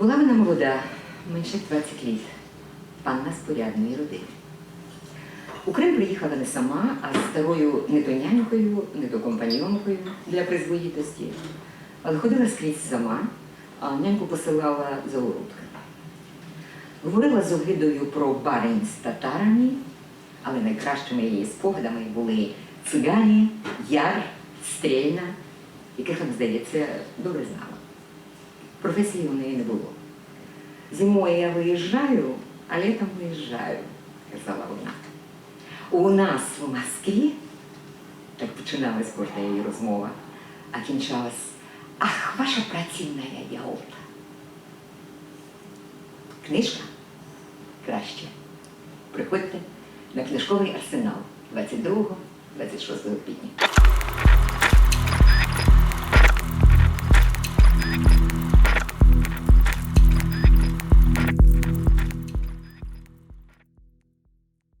Люда, менше 20 літ, панна з порядної родини. У Крим приїхала не сама, а з старою не то нянькою, не то компаньонкою для призвоїтості. Але ходила скрізь сама, а няньку посилала за уродками. Говорила з огидою про барень з татарами, але найкращими її спогадами були цигані, яр, стрільна, яких, вона, здається, добре знала. Професії у неї не було. Зимою я виїжджаю, а літом виїжджаю, казала вона. У нас в Москві, так починалась кожна її розмова, а кінчалась, ах, ваша противна Ялта. Книжка краще. Приходьте на книжковий арсенал 22-26 квітня.